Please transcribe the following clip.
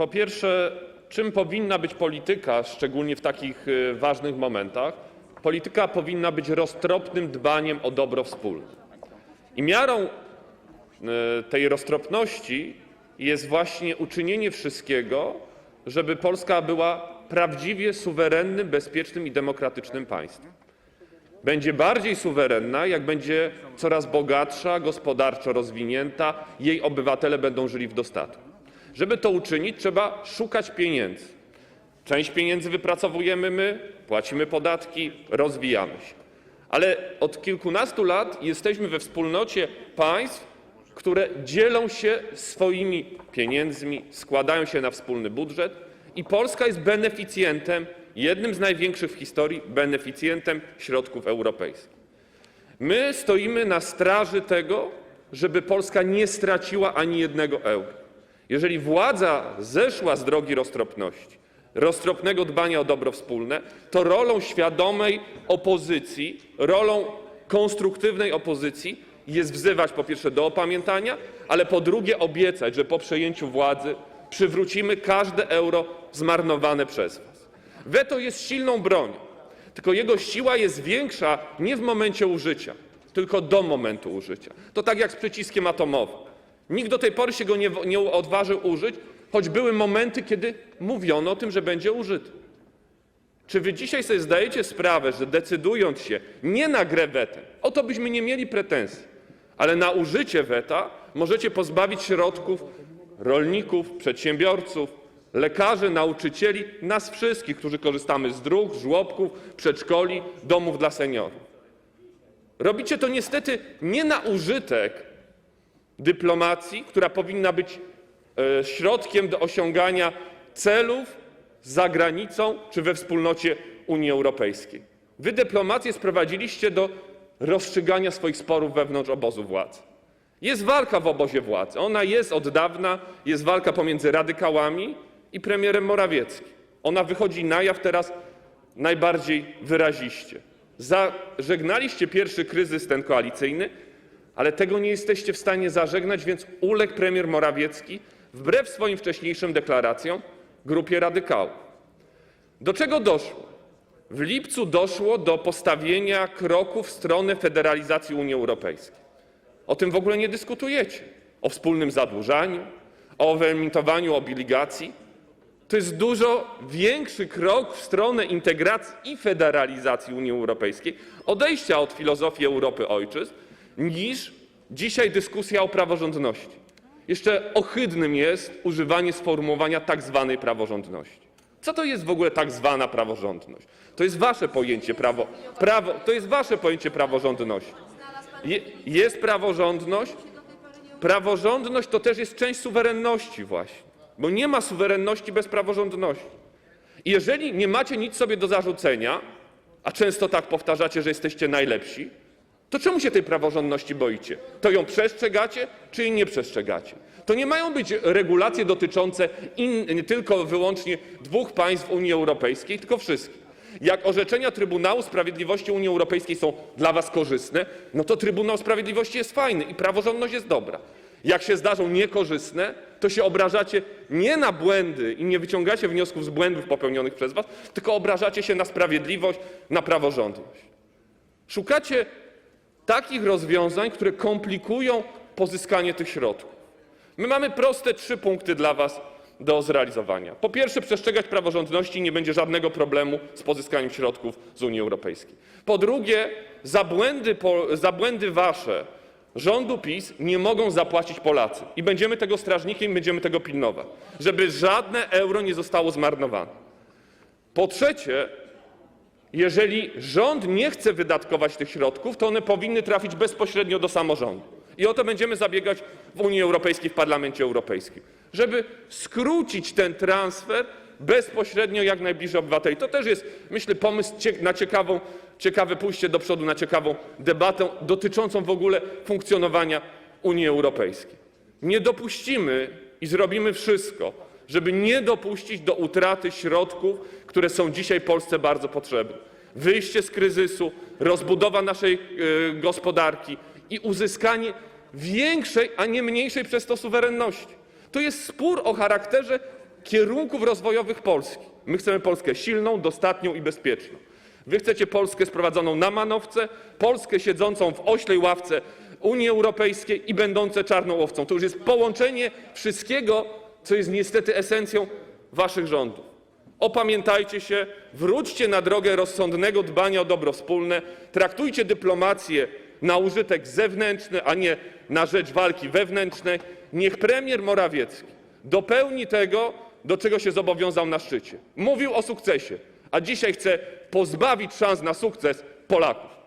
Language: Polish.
Po pierwsze, czym powinna być polityka, szczególnie w takich y, ważnych momentach? Polityka powinna być roztropnym dbaniem o dobro wspólne. I miarą y, tej roztropności jest właśnie uczynienie wszystkiego, żeby Polska była prawdziwie suwerennym, bezpiecznym i demokratycznym państwem. Będzie bardziej suwerenna, jak będzie coraz bogatsza, gospodarczo rozwinięta, jej obywatele będą żyli w dostatku. Żeby to uczynić, trzeba szukać pieniędzy. Część pieniędzy wypracowujemy my, płacimy podatki, rozwijamy się. Ale od kilkunastu lat jesteśmy we wspólnocie państw, które dzielą się swoimi pieniędzmi, składają się na wspólny budżet i Polska jest beneficjentem, jednym z największych w historii beneficjentem środków europejskich. My stoimy na straży tego, żeby Polska nie straciła ani jednego euro. Jeżeli władza zeszła z drogi roztropności, roztropnego dbania o dobro wspólne, to rolą świadomej opozycji, rolą konstruktywnej opozycji jest wzywać po pierwsze do opamiętania, ale po drugie obiecać, że po przejęciu władzy przywrócimy każde euro zmarnowane przez was. Weto jest silną bronią, tylko jego siła jest większa nie w momencie użycia, tylko do momentu użycia. To tak jak z przyciskiem atomowym. Nikt do tej pory się go nie, odważył użyć, choć były momenty, kiedy mówiono o tym, że będzie użyty. Czy wy dzisiaj sobie zdajecie sprawę, że decydując się nie na grę wetem, o to byśmy nie mieli pretensji, ale na użycie weta możecie pozbawić środków rolników, przedsiębiorców, lekarzy, nauczycieli, nas wszystkich, którzy korzystamy z dróg, żłobków, przedszkoli, domów dla seniorów. Robicie to niestety nie na użytek dyplomacji, która powinna być e, środkiem do osiągania celów za granicą czy we wspólnocie Unii Europejskiej. Wy dyplomację sprowadziliście do rozstrzygania swoich sporów wewnątrz obozu władzy. Jest walka w obozie władzy. Ona jest od dawna, jest walka pomiędzy radykałami i premierem Morawieckim. Ona wychodzi na jaw teraz najbardziej wyraziście. Zażegnaliście pierwszy kryzys ten koalicyjny, ale tego nie jesteście w stanie zażegnać, więc uległ premier Morawiecki, wbrew swoim wcześniejszym deklaracjom, grupie radykałów. Do czego doszło? W lipcu doszło do postawienia kroku w stronę federalizacji Unii Europejskiej. O tym w ogóle nie dyskutujecie. O wspólnym zadłużaniu, o wyemitowaniu obligacji. To jest dużo większy krok w stronę integracji i federalizacji Unii Europejskiej, odejścia od filozofii Europy ojczyzn, niż dzisiaj dyskusja o praworządności. Jeszcze ohydnym jest używanie sformułowania tak zwanej praworządności. Co to jest w ogóle tak zwana praworządność? To jest wasze pojęcie prawo, prawo to jest wasze pojęcie praworządności. Je, jest praworządność. Praworządność to też jest część suwerenności właśnie, bo nie ma suwerenności bez praworządności. I jeżeli nie macie nic sobie do zarzucenia, a często tak powtarzacie, że jesteście najlepsi, to czemu się tej praworządności boicie? To ją przestrzegacie, czy jej nie przestrzegacie? To nie mają być regulacje dotyczące tylko wyłącznie dwóch państw Unii Europejskiej, tylko wszystkich. Jak orzeczenia Trybunału Sprawiedliwości Unii Europejskiej są dla was korzystne, no to Trybunał Sprawiedliwości jest fajny i praworządność jest dobra. Jak się zdarzą niekorzystne, to się obrażacie nie na błędy i nie wyciągacie wniosków z błędów popełnionych przez was, tylko obrażacie się na sprawiedliwość, na praworządność. Szukacie takich rozwiązań, które komplikują pozyskanie tych środków. My mamy proste trzy punkty dla Was do zrealizowania. Po pierwsze, przestrzegać praworządności, nie będzie żadnego problemu z pozyskaniem środków z Unii Europejskiej. Po drugie, za błędy, Wasze rządu PiS nie mogą zapłacić Polacy. I będziemy tego strażnikiem, będziemy tego pilnować, żeby żadne euro nie zostało zmarnowane. Po trzecie, jeżeli rząd nie chce wydatkować tych środków, to one powinny trafić bezpośrednio do samorządu. I o to będziemy zabiegać w Unii Europejskiej, w Parlamencie Europejskim, żeby skrócić ten transfer bezpośrednio jak najbliżej obywateli. To też jest, myślę, pomysł na ciekawe pójście do przodu, na ciekawą debatę dotyczącą w ogóle funkcjonowania Unii Europejskiej. Nie dopuścimy i zrobimy wszystko, żeby nie dopuścić do utraty środków, które są dzisiaj Polsce bardzo potrzebne. Wyjście z kryzysu, rozbudowa naszej e, gospodarki i uzyskanie większej, a nie mniejszej przez to suwerenności. To jest spór o charakterze kierunków rozwojowych Polski. My chcemy Polskę silną, dostatnią i bezpieczną. Wy chcecie Polskę sprowadzoną na manowce, Polskę siedzącą w oślej ławce Unii Europejskiej i będącą czarną owcą. To już jest połączenie wszystkiego, co jest niestety esencją waszych rządów. Opamiętajcie się, wróćcie na drogę rozsądnego dbania o dobro wspólne, traktujcie dyplomację na użytek zewnętrzny, a nie na rzecz walki wewnętrznej. Niech premier Morawiecki dopełni tego, do czego się zobowiązał na szczycie. Mówił o sukcesie, a dzisiaj chce pozbawić szans na sukces Polaków.